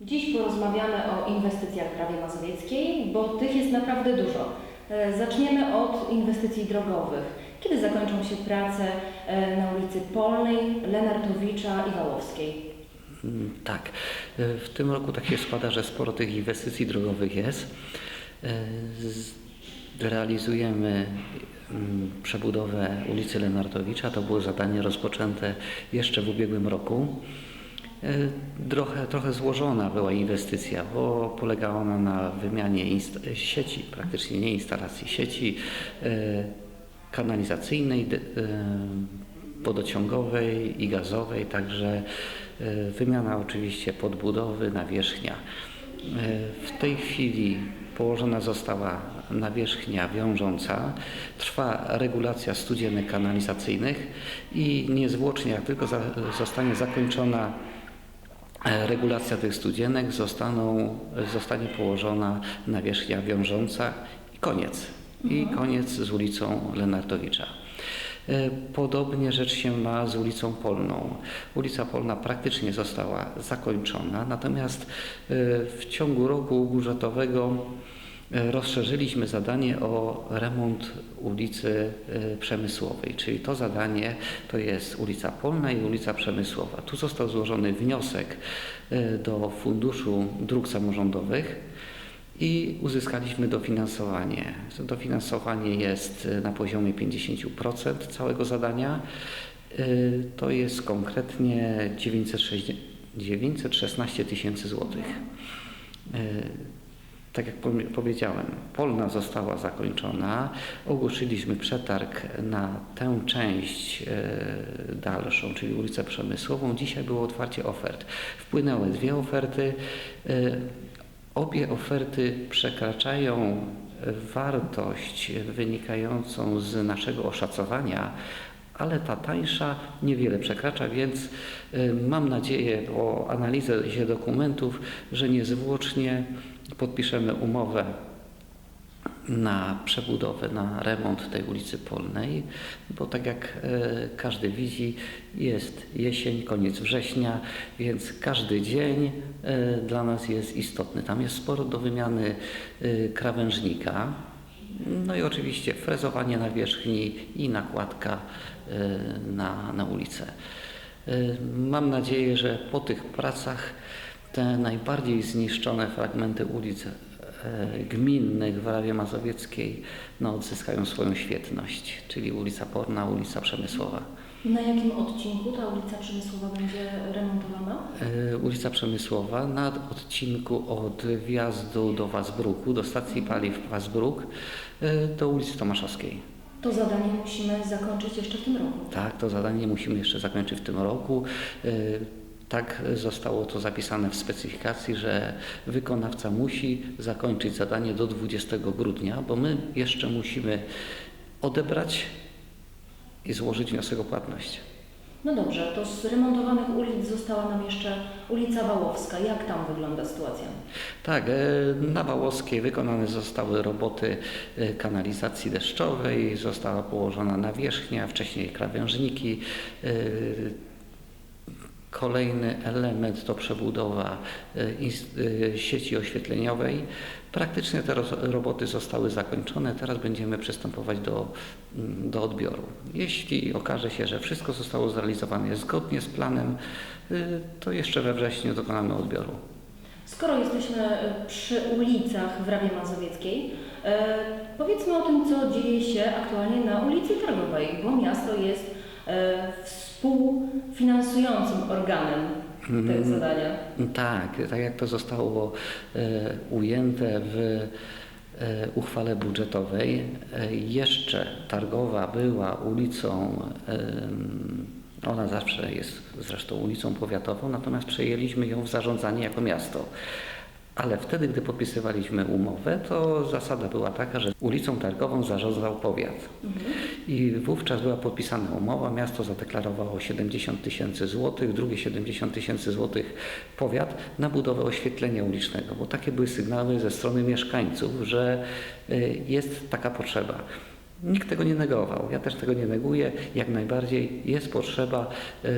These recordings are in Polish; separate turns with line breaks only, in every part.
Dziś porozmawiamy o inwestycjach w Prawie Mazowieckiej, bo tych jest naprawdę dużo. E, Zaczniemy od inwestycji drogowych. Kiedy zakończą się prace e, na ulicy Polnej, Lenartowicza i Wałowskiej?
Mm, Tak. E, W tym roku tak się składa, że sporo tych inwestycji drogowych jest. Realizujemy mm, przebudowę ulicy Lenartowicza. To było zadanie rozpoczęte jeszcze w ubiegłym roku. E, Trochę, trochę złożona była inwestycja, bo polegała ona na wymianie sieci, praktycznie nie instalacji sieci e, kanalizacyjnej, de- e, wodociągowej i gazowej, także wymiana oczywiście podbudowy, nawierzchnia. W tej chwili położona została nawierzchnia wiążąca, trwa regulacja studzienek kanalizacyjnych i niezwłocznie, jak tylko za, zostanie zakończona regulacja tych studzienek, zostaną, zostanie położona nawierzchnia wiążąca i koniec. I koniec z ulicą Lenartowicza. E, Podobnie rzecz się ma z ulicą Polną. Ulica Polna praktycznie została zakończona, natomiast e, w ciągu roku budżetowego e, rozszerzyliśmy zadanie o remont ulicy e, Przemysłowej, czyli to zadanie to jest ulica Polna i ulica Przemysłowa. Tu został złożony wniosek e, do Funduszu Dróg Samorządowych i uzyskaliśmy dofinansowanie. Dofinansowanie jest e, na poziomie 50% całego zadania. E, To jest konkretnie 960 916 tysięcy złotych. E, Tak jak powiedziałem, Polna została zakończona. Ogłosiliśmy przetarg na tę część e, dalszą, czyli ulicę Przemysłową. Dzisiaj było otwarcie ofert. Wpłynęły dwie oferty. E, Obie oferty przekraczają wartość wynikającą z naszego oszacowania, ale ta tańsza niewiele przekracza, więc y, mam nadzieję po analizie dokumentów, że niezwłocznie podpiszemy umowę na przebudowę, na remont tej ulicy Polnej, bo tak jak e, każdy widzi, jest jesień, koniec września, więc każdy dzień e, dla nas jest istotny. Tam jest sporo do wymiany e, krawężnika, no i oczywiście frezowanie nawierzchni i nakładka na, na ulicę. Mam nadzieję, że po tych pracach te najbardziej zniszczone fragmenty ulic e, gminnych w Rawie Mazowieckiej no, odzyskają swoją świetność, czyli ulica Porna, ulica Przemysłowa.
Na jakim odcinku ta ulica Przemysłowa będzie remontowana?
E, Ulica Przemysłowa na odcinku od wjazdu do Wasbruku, do stacji paliw Wasbruk, e, do ulicy Tomaszowskiej.
To zadanie musimy zakończyć jeszcze w tym roku.
Tak, to zadanie musimy jeszcze zakończyć w tym roku. Tak zostało to zapisane w specyfikacji, że wykonawca musi zakończyć zadanie do 20 grudnia, bo my jeszcze musimy odebrać i złożyć wniosek o płatność.
No dobrze, to z remontowanych ulic została nam jeszcze ulica Wałowska. Jak tam wygląda sytuacja?
Tak, e, na Wałowskiej wykonane zostały roboty e, kanalizacji deszczowej, została położona nawierzchnia, wcześniej krawężniki. Kolejny element to przebudowa ins- e, sieci oświetleniowej. Praktycznie te roboty zostały zakończone. Teraz będziemy przystępować do, mm, do odbioru. Jeśli okaże się, że wszystko zostało zrealizowane zgodnie z planem, e, to jeszcze we wrześniu dokonamy odbioru.
Skoro jesteśmy przy ulicach w Rawie Mazowieckiej, powiedzmy o tym, co dzieje się aktualnie na ulicy Targowej, bo miasto jest e, współfinansującym organem tego
Mhm.
zadania.
Tak, tak jak to zostało e, ujęte w e, uchwale budżetowej, e, jeszcze Targowa była ulicą, ona zawsze jest zresztą ulicą powiatową, natomiast przejęliśmy ją w zarządzanie jako miasto. Ale wtedy, gdy podpisywaliśmy umowę, to zasada była taka, że ulicą targową zarządzał powiat. I wówczas była podpisana umowa, miasto zadeklarowało 70 tysięcy złotych, drugie 70 tysięcy złotych powiat na budowę oświetlenia ulicznego, bo takie były sygnały ze strony mieszkańców, że y, jest taka potrzeba. Nikt tego nie negował, ja też tego nie neguję. Jak najbardziej jest potrzeba e,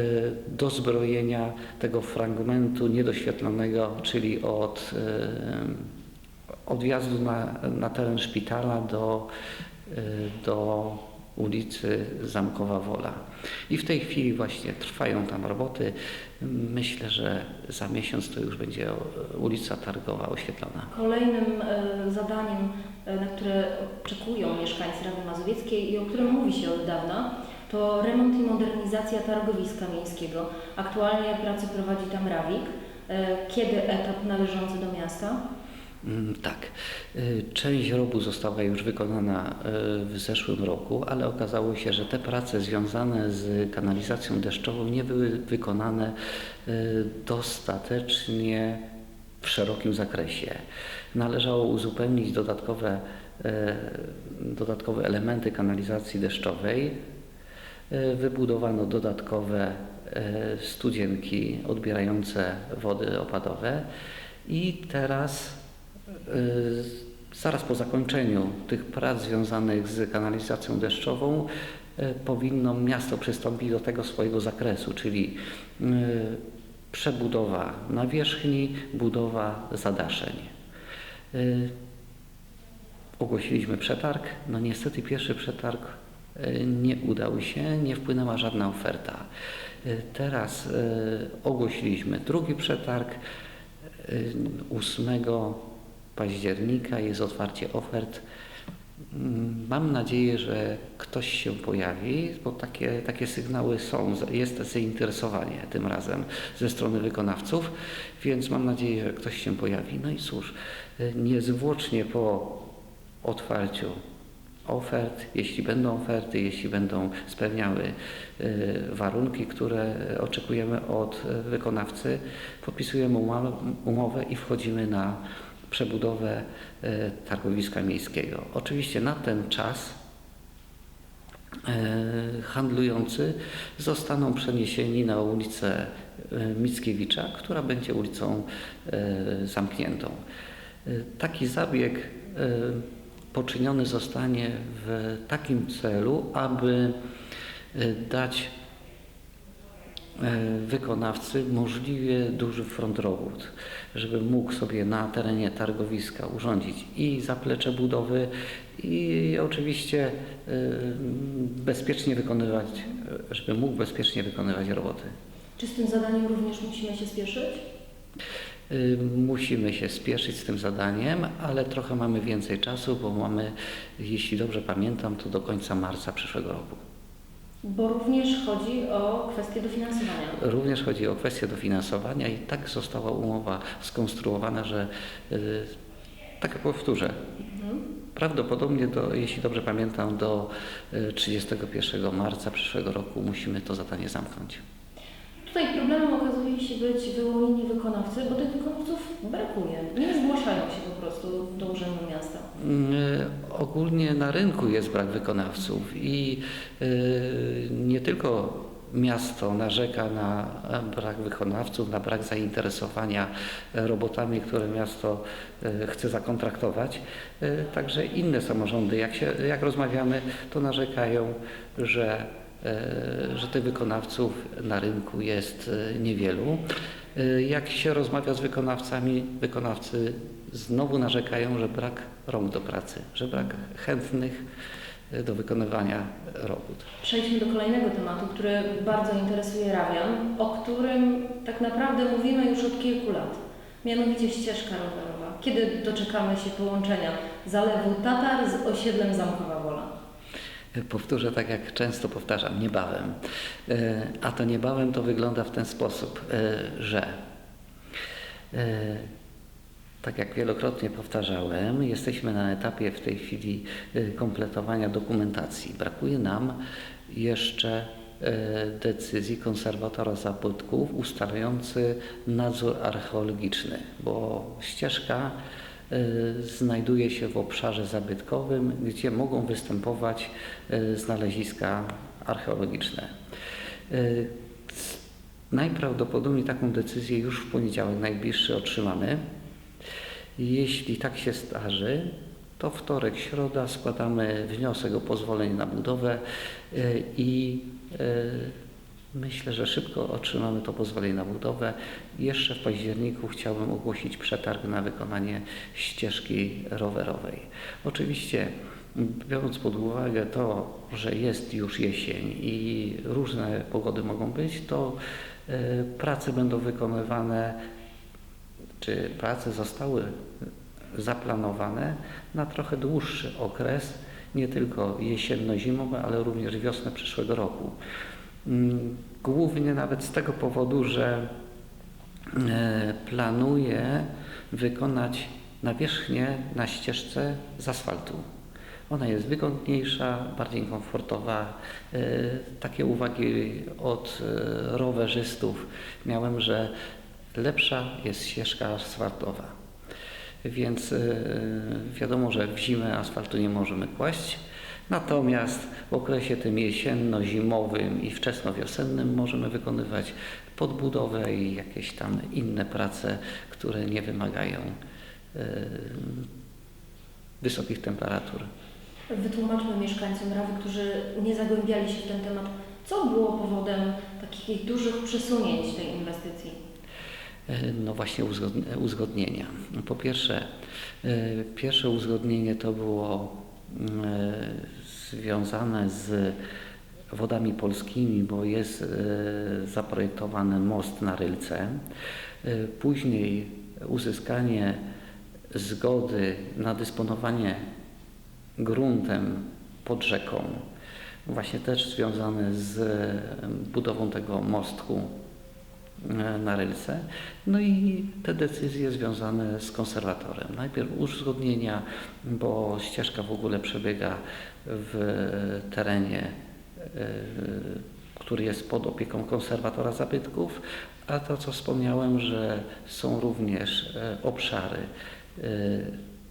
dozbrojenia tego fragmentu niedoświetlonego, czyli od e, odjazdu na, na teren szpitala do, e, do ulicy Zamkowa Wola. I w tej chwili właśnie trwają tam roboty. Myślę, że za miesiąc to już będzie ulica Targowa oświetlona.
Kolejnym e, zadaniem, e, na które oczekują mieszkańcy Rawy Mazowieckiej i o którym mówi się od dawna, to remont i modernizacja targowiska miejskiego. Aktualnie pracę prowadzi tam Rawik. E, Kiedy etap należący do miasta?
Mm, Tak. Y, Część robu została już wykonana y, w zeszłym roku, ale okazało się, że te prace związane z kanalizacją deszczową nie były wykonane y, dostatecznie w szerokim zakresie. Należało uzupełnić dodatkowe, dodatkowe elementy kanalizacji deszczowej. Wybudowano dodatkowe studzienki odbierające wody opadowe i teraz zaraz po zakończeniu tych prac związanych z kanalizacją deszczową y, powinno miasto przystąpić do tego swojego zakresu, czyli y, przebudowa nawierzchni, budowa zadaszeń. Y, Ogłosiliśmy przetarg. No niestety pierwszy przetarg y, nie udał się, nie wpłynęła żadna oferta. Y, Teraz y, ogłosiliśmy drugi przetarg. Y, 8 października jest otwarcie ofert. Mm, Mam nadzieję, że ktoś się pojawi, bo takie, takie sygnały są, jest zainteresowanie tym razem ze strony wykonawców, więc mam nadzieję, że ktoś się pojawi. No i cóż, y, niezwłocznie po otwarciu ofert, jeśli będą oferty, jeśli będą spełniały y, warunki, które oczekujemy od wykonawcy, podpisujemy umowę i wchodzimy na przebudowę y, targowiska miejskiego. Oczywiście na ten czas y, handlujący zostaną przeniesieni na ulicę y, Mickiewicza, która będzie ulicą zamkniętą. Taki zabieg poczyniony zostanie w takim celu, aby dać wykonawcy możliwie duży front robót, żeby mógł sobie na terenie targowiska urządzić i zaplecze budowy i oczywiście y, bezpiecznie wykonywać, żeby mógł bezpiecznie wykonywać roboty.
Czy z tym zadaniem również musimy się spieszyć?
Y, Musimy się spieszyć z tym zadaniem, ale trochę mamy więcej czasu, bo mamy, jeśli dobrze pamiętam, to do końca marca przyszłego roku.
Bo również chodzi o kwestię dofinansowania.
Również chodzi o kwestię dofinansowania i tak została umowa skonstruowana, że y, tak jak powtórzę,
Mhm.
prawdopodobnie, do, jeśli dobrze pamiętam, do y, 31 marca przyszłego roku musimy to zadanie zamknąć.
Tutaj problemem okazuje się być wyłonienie wykonawcy, bo tych wykonawców brakuje. Nie zgłaszają się prostu do Miasta.
Y, Ogólnie na rynku jest brak wykonawców i y, nie tylko miasto narzeka na brak wykonawców, na brak zainteresowania robotami, które miasto y, chce zakontraktować. Także inne samorządy, jak, się, jak rozmawiamy, to narzekają, że, że tych wykonawców na rynku jest niewielu. Jak się rozmawia z wykonawcami, wykonawcy znowu narzekają, że brak rąk do pracy, że brak chętnych y, do wykonywania robót.
Przejdźmy do kolejnego tematu, który bardzo interesuje Rawian, o którym tak naprawdę mówimy już od kilku lat. Mianowicie ścieżka rowerowa. Kiedy doczekamy się połączenia zalewu Tatar z osiedlem Zamkowa Wola?
Powtórzę tak, jak często powtarzam, niebawem. E, A to niebawem to wygląda w ten sposób, e, że e, tak jak wielokrotnie powtarzałem, jesteśmy na etapie w tej chwili e, kompletowania dokumentacji. Brakuje nam jeszcze e, decyzji konserwatora zabytków ustalający nadzór archeologiczny, bo ścieżka e, znajduje się w obszarze zabytkowym, gdzie mogą występować znaleziska archeologiczne. Najprawdopodobniej taką decyzję już w poniedziałek najbliższy otrzymamy. Jeśli tak się zdarzy, To wtorek, środa składamy wniosek o pozwolenie na budowę y, i y, myślę, że szybko otrzymamy to pozwolenie na budowę. Jeszcze w październiku chciałbym ogłosić przetarg na wykonanie ścieżki rowerowej. Oczywiście biorąc pod uwagę to, że jest już jesień i różne pogody mogą być, to y, prace będą wykonywane czy prace zostały zaplanowane na trochę dłuższy okres, nie tylko jesienno-zimowy, ale również wiosnę przyszłego roku. Mm, Głównie nawet z tego powodu, że e, planuję wykonać nawierzchnię na ścieżce z asfaltu. Ona jest wygodniejsza, bardziej komfortowa. E, Takie uwagi od e, rowerzystów miałem, że lepsza jest ścieżka asfaltowa. Więc e, wiadomo, że w zimę asfaltu nie możemy kłaść. Natomiast w okresie tym jesienno-zimowym i wczesnowiosennym możemy wykonywać podbudowę i jakieś tam inne prace, które nie wymagają e, wysokich temperatur.
Wytłumaczmy mieszkańcom Rawy, którzy nie zagłębiali się w ten temat, co było powodem takich dużych przesunięć tej inwestycji.
E, No właśnie uzgodn- uzgodnienia. Po pierwsze, e, pierwsze uzgodnienie to było e, związane z wodami polskimi, bo jest zaprojektowany most na Rylce. Później uzyskanie zgody na dysponowanie gruntem pod rzeką, właśnie też związane z budową tego mostku na Rylce. No i te decyzje związane z konserwatorem. Najpierw uzgodnienia, bo ścieżka w ogóle przebiega w terenie, e, który jest pod opieką konserwatora zabytków, a to co wspomniałem, że są również e, obszary e,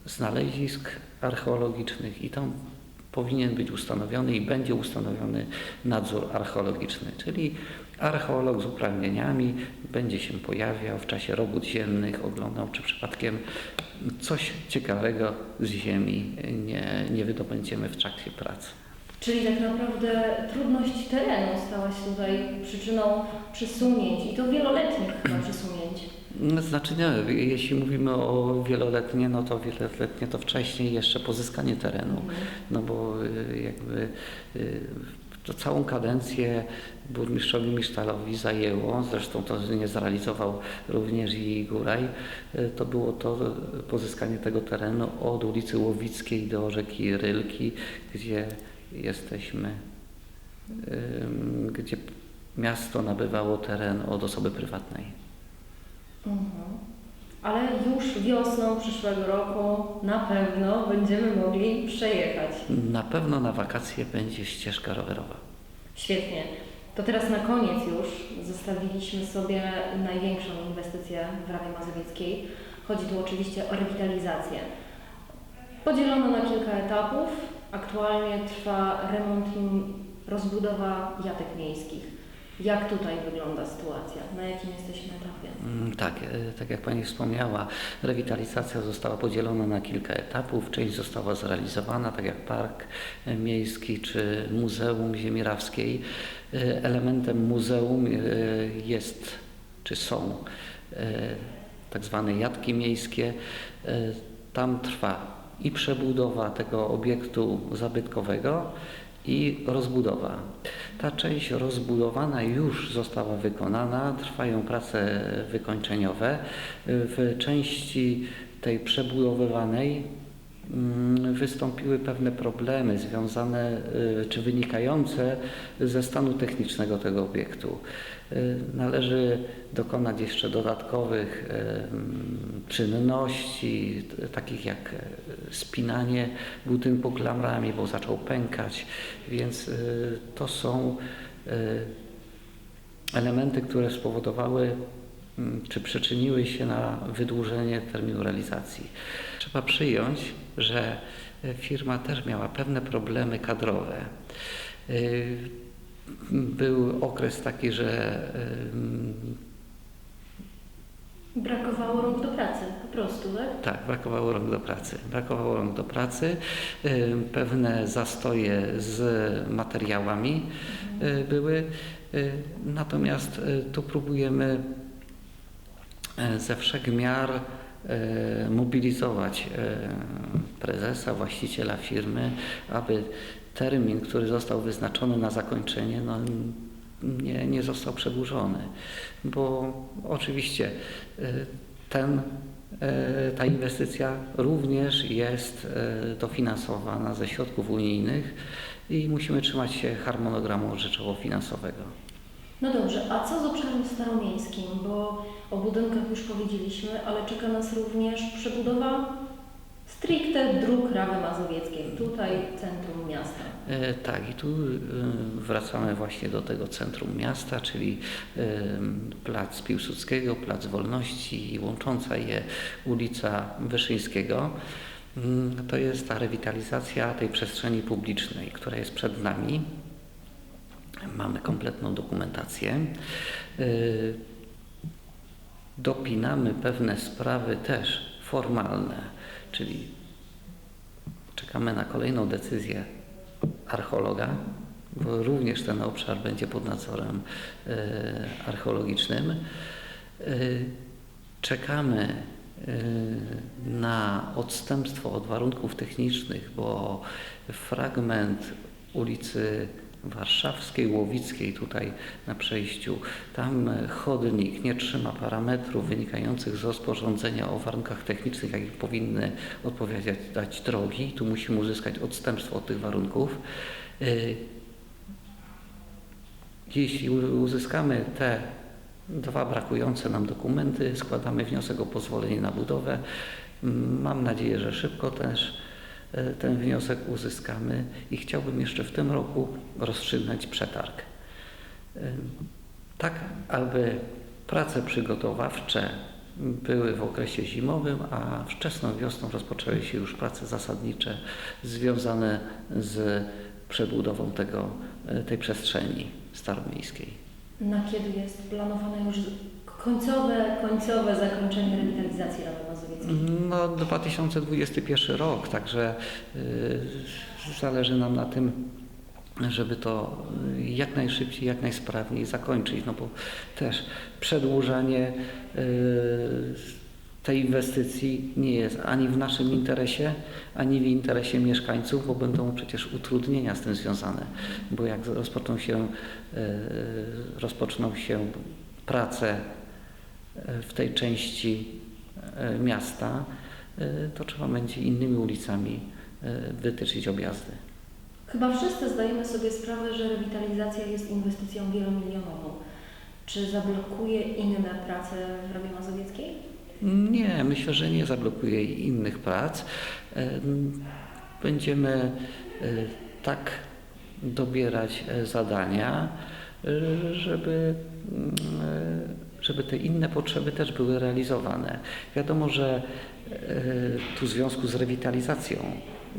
znalezisk archeologicznych i tam powinien być ustanowiony i będzie ustanowiony nadzór archeologiczny, czyli archeolog z uprawnieniami będzie się pojawiał w czasie robót ziemnych, oglądał, czy przypadkiem coś ciekawego z ziemi nie, nie wydobędziemy w trakcie pracy.
Czyli tak naprawdę trudność terenu stała się tutaj przyczyną przesunięć i to wieloletnich chyba przesunięć.
Znaczy nie, jeśli mówimy o wieloletnie, no to wieloletnie to wcześniej jeszcze pozyskanie terenu. No bo y, jakby y, to całą kadencję burmistrzowi Misztalowi zajęło, zresztą to nie zrealizował również i Góraj, y, to było to pozyskanie tego terenu od ulicy Łowickiej do rzeki Rylki, gdzie jesteśmy, gdzie miasto nabywało teren od osoby prywatnej.
Mhm. Ale już wiosną przyszłego roku na pewno będziemy mogli przejechać.
Na pewno na wakacje będzie ścieżka rowerowa.
Świetnie. To teraz na koniec już zostawiliśmy sobie największą inwestycję w Rawie Mazowieckiej. Chodzi tu oczywiście o rewitalizację. Podzielono na kilka etapów. Aktualnie trwa remont i rozbudowa jatek miejskich. Jak tutaj wygląda sytuacja? Na jakim jesteśmy etapie?
Mm, Tak, e, tak jak Pani wspomniała, rewitalizacja została podzielona na kilka etapów. Część została zrealizowana, tak jak park e, miejski czy Muzeum Ziemi Rawskiej. E, Elementem muzeum jest, czy są tak zwane jatki miejskie. Tam trwa i przebudowa tego obiektu zabytkowego, i rozbudowa. Ta część rozbudowana już została wykonana, trwają prace wykończeniowe. W części tej przebudowywanej wystąpiły pewne problemy związane y, czy wynikające ze stanu technicznego tego obiektu. Y, Należy dokonać jeszcze dodatkowych em, czynności, t- takich jak spinanie budynku klamrami, bo zaczął pękać, więc y, to są y, elementy, które spowodowały mm, czy przyczyniły się na wydłużenie terminu realizacji. Trzeba przyjąć, że e, firma też miała pewne problemy kadrowe. Y, Był okres taki, że
Brakowało rąk do pracy po prostu, tak?
Tak, brakowało rąk do pracy. Brakowało rąk do pracy, y, pewne zastoje z materiałami y, były, natomiast tu próbujemy ze wszech miar y, mobilizować y, prezesa, właściciela firmy, aby termin, który został wyznaczony na zakończenie, no, nie, nie został przedłużony, bo oczywiście ten E, Ta inwestycja również jest e, dofinansowana ze środków unijnych i musimy trzymać się harmonogramu rzeczowo-finansowego.
No dobrze, a co z obszarem staromiejskim? Bo o budynkach już powiedzieliśmy, ale czeka nas również przebudowa stricte dróg Rawy Mazowieckiej, tutaj centrum miasta.
E, Tak, i tu e, wracamy właśnie do tego centrum miasta, czyli e, Plac Piłsudskiego, Plac Wolności i łącząca je ulica Wyszyńskiego. Mm, To jest ta rewitalizacja tej przestrzeni publicznej, która jest przed nami. Mamy kompletną dokumentację. Y, Dopinamy pewne sprawy też formalne, czyli czekamy na kolejną decyzję archeologa, bo również ten obszar będzie pod nadzorem y, archeologicznym. Y, Czekamy na odstępstwo od warunków technicznych, bo fragment ulicy Warszawskiej, Łowickiej, tutaj na przejściu, tam chodnik nie trzyma parametrów wynikających z rozporządzenia o warunkach technicznych, jakich powinny odpowiadać drogi. Tu musimy uzyskać odstępstwo od tych warunków. Y, Jeśli uzyskamy te dwa brakujące nam dokumenty, składamy wniosek o pozwolenie na budowę. Mm, Mam nadzieję, że szybko też ten wniosek uzyskamy i chciałbym jeszcze w tym roku rozstrzygnąć przetarg. E, Tak, aby prace przygotowawcze były w okresie zimowym, a wczesną wiosną rozpoczęły się już prace zasadnicze związane z przebudową tego, e, tej przestrzeni staromiejskiej.
Na kiedy jest planowane już końcowe, końcowe zakończenie rewitalizacji Rawy Mazowieckiej?
No 2021 rok, także y, zależy nam na tym, żeby to y, jak najszybciej, jak najsprawniej zakończyć, no bo też przedłużanie y, tej inwestycji nie jest ani w naszym interesie, ani w interesie mieszkańców, bo będą przecież utrudnienia z tym związane, bo jak rozpoczną się, y, rozpoczną się prace w tej części y, miasta, y, to trzeba będzie innymi ulicami y, wytyczyć objazdy.
Chyba wszyscy zdajemy sobie sprawę, że rewitalizacja jest inwestycją wielomilionową. Czy zablokuje inne prace w Rawie Mazowieckiej?
Nie, myślę, że nie zablokuje innych prac. Em, Będziemy e, tak dobierać e, zadania, e, żeby, mm, e, żeby te inne potrzeby też były realizowane. Wiadomo, że e, tu w związku z rewitalizacją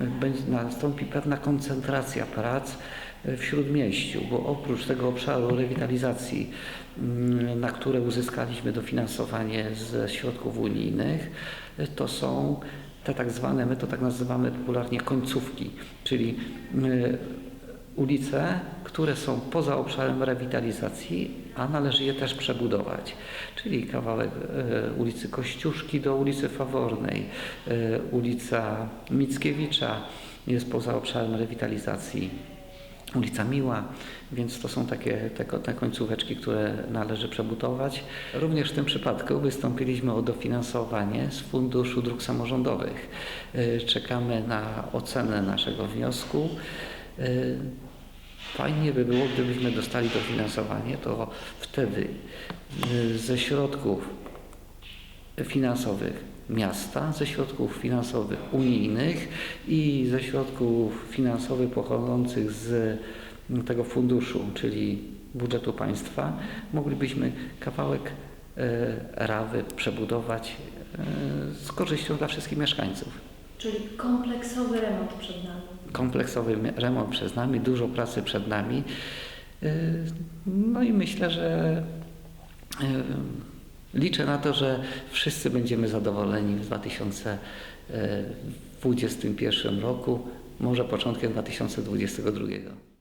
e, nastąpi pewna koncentracja prac w Śródmieściu, bo oprócz tego obszaru rewitalizacji, mm, na które uzyskaliśmy dofinansowanie ze środków unijnych, to są te tak zwane, my to tak nazywamy popularnie końcówki, czyli ulice, które są poza obszarem rewitalizacji, a należy je też przebudować. Czyli kawałek y, ulicy Kościuszki do ulicy Fawornej, y, ulica Mickiewicza jest poza obszarem rewitalizacji ulica Miła, więc to są takie te, te końcóweczki, które należy przebudować. Również w tym przypadku wystąpiliśmy o dofinansowanie z Funduszu Dróg Samorządowych. Y, Czekamy na ocenę naszego wniosku. Fajnie by było, gdybyśmy dostali dofinansowanie, to wtedy y, ze środków finansowych miasta, ze środków finansowych unijnych i ze środków finansowych pochodzących z tego funduszu, czyli budżetu państwa, moglibyśmy kawałek e, rawy przebudować e, z korzyścią dla wszystkich mieszkańców.
Czyli kompleksowy remont przed nami.
Kompleksowy remont przed nami, dużo pracy przed nami. E, No i myślę, że e, liczę na to, że wszyscy będziemy zadowoleni w 2021 roku, może początkiem 2022.